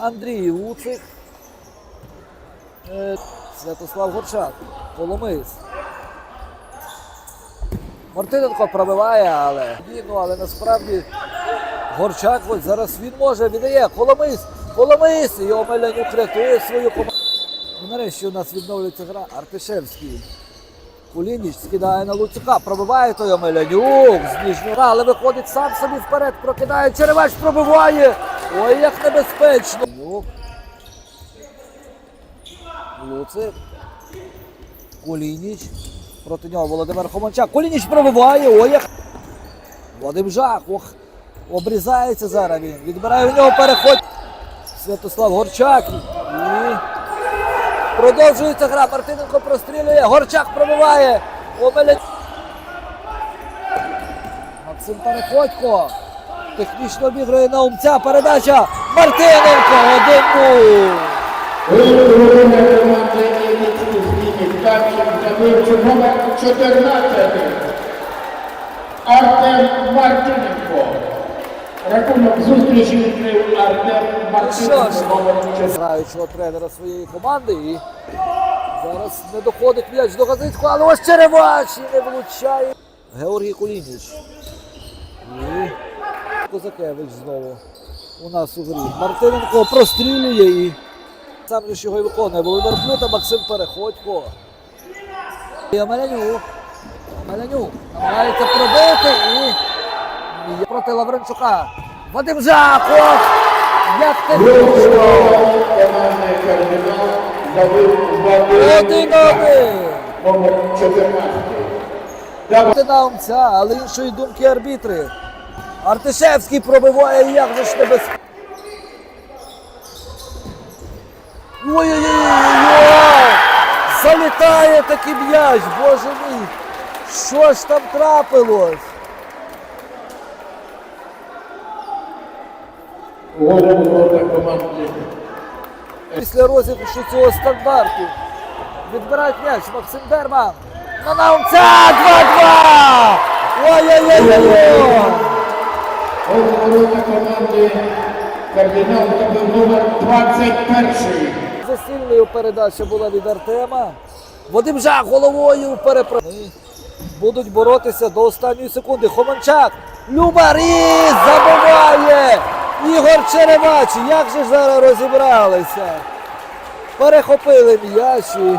Андрій Луцик. Е, Святослав Горчак. Коломис. Мартиненко пробиває, але ну, але насправді Горчак ось зараз він може віддає. Коломис! Коломис! І Омелянюк рятує свою команду. Ну, нарешті у нас відновлюється гра. Артишевський. Кулініч скидає на Луцюка, пробиває той Омелянюк з нижнього, але виходить сам собі вперед, прокидає, Черевач пробиває. Ой, як небезпечно. Люк. Луцик. Кулініч. Проти нього Володимир Хоманчак. Кулініч пробиває. Ой, як. Вадим Жак. Ох. Обрізається зараз він. Відбирає у нього переход. Святослав Горчак. І Продовжується гра. Мартиненко прострілює. Горчак пробиває. Омеля... Максим Переходько. Технічно обігрує на умця. Передача. Мартиненко. 1-0. Виховування команди Іллічу змінить першим забивчим номер 14. Артем Мартиненко. Рахунок зустрічі відкрив Артем Мартиненко граючого тренера своєї команди. І зараз не доходить м'яч до Газицького, але ось Черевач і не влучає. Георгій Кулініч. І Козакевич знову у нас у грі. Мартиненко прострілює і сам же його і виконує. Володимир Плюта, Максим Переходько. І Амелянюк. Амелянюк намагається пробити і проти Лавренчука. Вадим Жаков! Як ти Виховування команди Кардинал забив Вадим Один-один! номер 14. Давай. Ти на умця, але іншої думки арбітри. Артишевський пробиває, як же ж небез... Ой-ой-ой! Залітає такий м'яч, боже мій! Що ж там трапилось? Після розіграшу цього стандарту. Відбирають м'яч Максим Дерман. На наумця 2-2! Ой-ой-ой! Ворота команди Кардинал номер 21. Засильною передача була від Артема. Вадим Жак головою перепро... Будуть боротися до останньої секунди. Хоманчак. Любар і забиває! Ігор Черевач. Як же зараз розібралися? Перехопили м'яч. і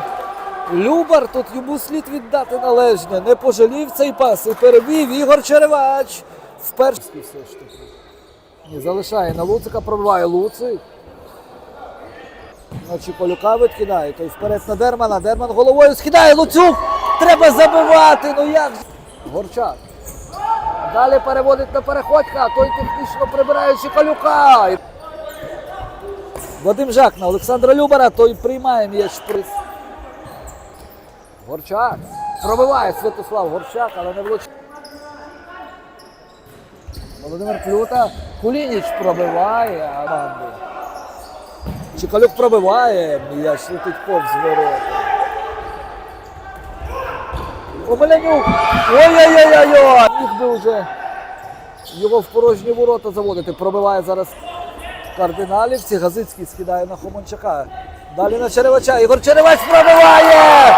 Любар тут йому слід віддати належне. Не пожалів цей пас і перевів Ігор Черевач. Вперше все ж таки. Залишає на Луцика, пробиває Луцик. Ночі Полюка відкидає, той вперед на Дермана. Дерман головою скидає Луцюк. Треба забивати. Ну як? Горчак. Далі переводить на переходька, той технічно прибирає Чекалюка. І- Вадим Жак на Олександра Любара, той приймає м'яч приз. Горчак. Пробиває Святослав Горчак, але не влучає. Володимир Плюта. Кулініч пробиває а банду. Чекалюк пробиває, м'яч летить повз ворота. Омелянюк! Ой-ой-ой-ой! Міг би вже його в порожні ворота заводити. Пробиває зараз кардиналівці. Газицький скидає на Хомончака. Далі на Черевача. Ігор Черевач пробиває!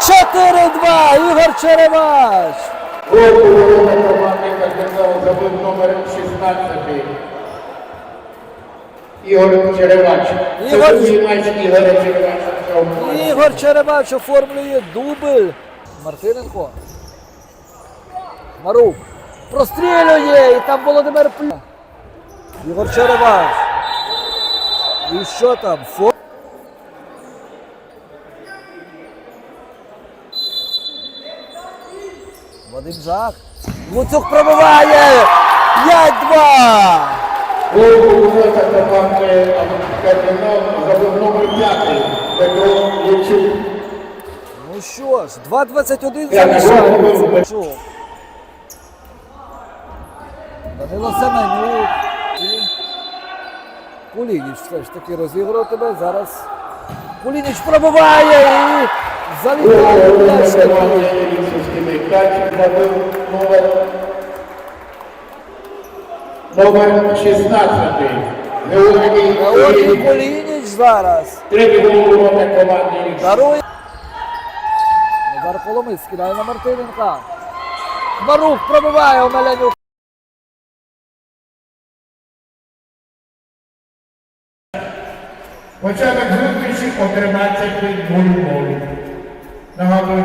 4-2! Ігор Черевач! Забив номер 16. Ігор Черевач. Це Ігор- другий матч Ігоря Черевача в цьому матчі. Ігор Черевач оформлює дубль. Мартиненко. Марук. Прострілює. І там Володимир Плю. Ігор Черевач. І що там? Фо... Вадим Жак. Луцюк пробиває. 5-2. Гол у ворота команди Кардинал забив номер 5. Петро Ячук. Ну що ж, 2.21 Я не залишається. Данило Семенюк. Кулініч все ж таки розіграв тебе. Зараз Кулініч пробиває і м'яч ворота такий. номер номер 16. Георгій. Кулініч зараз. Третій воротах команди. Дарує. Назар Коломис кидає на Мартиненка. Марух пробиває Омеленюк. Початок зустрічі о 13.00. നവാബ്